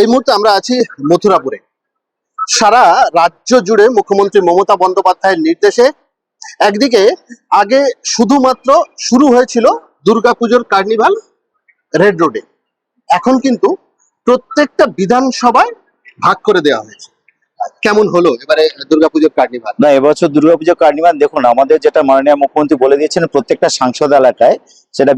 এই মুহূর্তে আমরা আছি মথুরাপুরে। সারা রাজ্য জুড়ে মুখ্যমন্ত্রী মমতা বন্দ্যোপাধ্যায়ের নির্দেশে একদিকে আগে শুধুমাত্র শুরু হয়েছিল দুর্গাপুজোর কার্নিভাল রেড রোডে। এখন কিন্তু প্রত্যেকটা বিধানসভায় ভাগ করে দেওয়া হয়েছে। কেমন হলো এবারে দুর্গাপুজোর কার্নিভাল? না, এবছর দুর্গাপুজো কার্নিভাল, দেখুন, আমাদের যেটা মাননীয় মুখ্যমন্ত্রী বলে দিয়েছেন, প্রত্যেকটা সাংসদ এলাকায় সেটা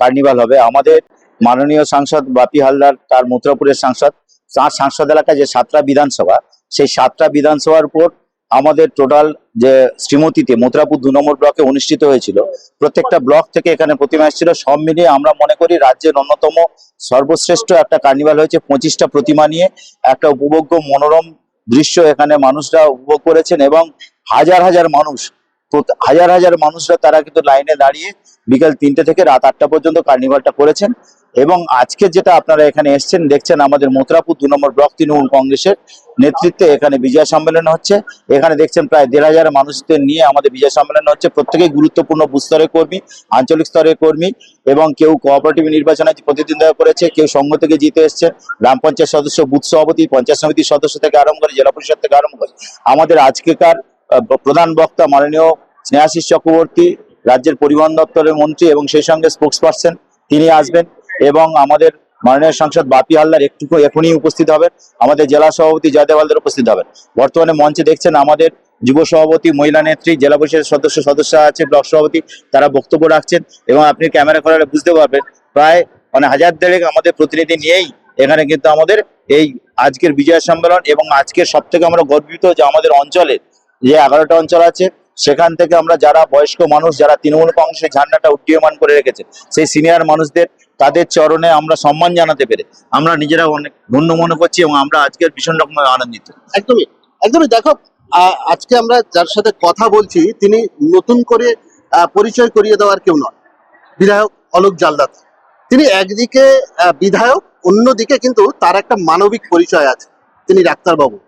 কার্নিভাল হবে। আমাদের মাননীয় সাংসদ বাপি হালদার, তার মথুরাপুরের সাংসদ, তার সাংসদ এলাকায় যে সাতটা বিধানসভা, সেই সাতটা বিধানসভার উপর আমাদের টোটাল যে শ্রীমতীতে মথুরাপুর দু নম্বর ব্লকে অনুষ্ঠিত হয়েছিল, প্রত্যেকটা ব্লক থেকে এখানে প্রতিমা এসেছিল। সব মিলিয়ে আমরা মনে করি রাজ্যের অন্যতম সর্বশ্রেষ্ঠ একটা কার্নিভাল হয়েছে। পঁচিশটা প্রতিমা নিয়ে একটা উপভোগ্য মনোরম দৃশ্য এখানে মানুষরা উপভোগ করেছেন এবং হাজার হাজার মানুষ হাজার হাজার মানুষরা তারা কিন্তু লাইনে দাঁড়িয়ে বিকাল তিনটে থেকে রাত আটটা পর্যন্ত কার্নিভালটা করেছেন। এবং আজকে যেটা আপনারা এখানে এসছেন, দেখছেন আমাদের মথুরাপুর দু নম্বর ব্লক তৃণমূল কংগ্রেসের নেতৃত্বে এখানে বিজয় সম্মেলন হচ্ছে। এখানে দেখছেন প্রায় দেড় হাজার মানুষদের নিয়ে আমাদের বিজয় সম্মেলন হচ্ছে। প্রত্যেকেই গুরুত্বপূর্ণ স্তরের কর্মী, আঞ্চলিক স্তরের কর্মী এবং কেউ কোঅপারেটিভ নির্বাচনে প্রতিদ্বন্দ্বিতা করেছে, কেউ সংঘ থেকে জিতে এসছে। গ্রাম পঞ্চায়েত সদস্য, বুথ সভাপতি, পঞ্চায়েত সমিতির সদস্য থেকে আরম্ভ করে জেলা পরিষদ থেকে আরম্ভ করে। আমাদের আজকেকার প্রধান বক্তা মাননীয় স্নেহাশিস চক্রবর্তী, রাজ্যের পরিবহন দপ্তরের মন্ত্রী এবং সেই সঙ্গে স্পোক্স পার্সন তিনি আসবেন এবং আমাদের মাননীয় সাংসদ বাপি হালদার একটু এখনই উপস্থিত হবেন। আমাদের জেলা সভাপতি জয়দেব হালদার উপস্থিত হবেন। বর্তমানে মঞ্চে দেখছেন আমাদের যুব সভাপতি, মহিলা নেত্রী, জেলা পরিষদের সদস্য সদস্য আছে, ব্লক সভাপতি, তারা বক্তব্য রাখছেন এবং আপনি ক্যামেরা করালে বুঝতে পারবেন প্রায় মানে হাজার দেড়েক আমাদের প্রতিনিধি নিয়েই এখানে কিন্তু আমাদের এই আজকের বিজয় সম্মেলন এবং আজকের সব থেকে আমরা গর্বিত যে আমাদের অঞ্চলের যে এগারোটা অঞ্চল আছে, সেখান থেকে আমরা যারা বয়স্ক মানুষ, যারা তৃণমূল কংগ্রেসের ঝান্ডাটা উড্ডীয়মান করে রেখেছে, সেই সিনিয়র মানুষদের, তাদের চরণে আমরা সম্মান জানাতে পেরে আমরা নিজেরা অনেক ধন্য মনে করছি এবং আমরা আজকের ভীষণ রকম আনন্দিত। একদমই একদমই। দেখো আজকে আমরা যার সাথে কথা বলছি, তিনি নতুন করে পরিচয় করিয়ে দেওয়ার কেউ নয় বিধায়ক অলোক জালদাত। তিনি একদিকে বিধায়ক, অন্যদিকে কিন্তু তার একটা মানবিক পরিচয় আছে, তিনি ডাক্তারবাবু।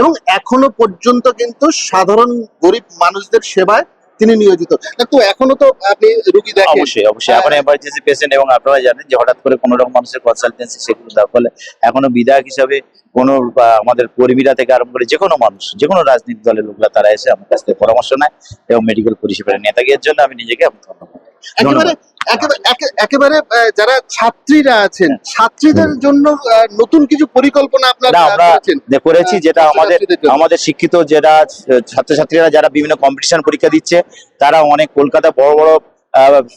এবং এখনও পর্যন্ত কিন্তু সাধারণ গরিব মানুষদের সেবায় তিনি নিয়োজিত। তো এখনও তো আপনি রুগী দেখেন। অবশ্যই অবশ্যই। এখন এমার্জেন্সি পেশেন্ট এবং আপনারা জানেন যে হঠাৎ করে কোনো রকম মানুষের কনসালটেন্সি সেগুলো তার ফলে এখনও বিধায়ক হিসাবে কোনো আমাদের কর্মীরা থেকে আরম্ভ করে যে কোনো মানুষ যে কোনো রাজনীতি দলের লোকরা তারা এসে আমার কাছ থেকে পরামর্শ নেয় এবং মেডিকেল পরিষেবার নেতাগির জন্য আমি নিজেকে ধন্যবাদ। একেবারে একেবারে যারা ছাত্রীরা আছেন ছাত্রীদের জন্য নতুন কিছু পরিকল্পনা আপনারা আমরা করেছি হ্যাঁ, যেটা আমাদের আমাদের শিক্ষিত যারা ছাত্রছাত্রীরা যারা বিভিন্ন কম্পিটিশন পরীক্ষা দিচ্ছে তারা অনেক কলকাতা বড় বড়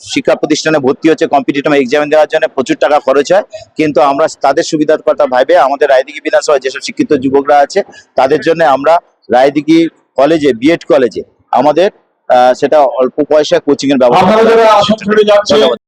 শিক্ষা প্রতিষ্ঠানে ভর্তি হচ্ছে কম্পিটিটিভ এক্সাম দেওয়ার জন্য প্রচুর টাকা খরচ হয়। কিন্তু আমরা তাদের সুবিধার কথা ভাবে আমাদের রায়দিঘি বিধানসভায় যেসব শিক্ষিত যুবকরা আছে তাদের জন্য আমরা রায়দিঘি কলেজে বিএড কলেজে আমাদের সেটা অল্প পয়সা কোচিং এর ব্যবস্থা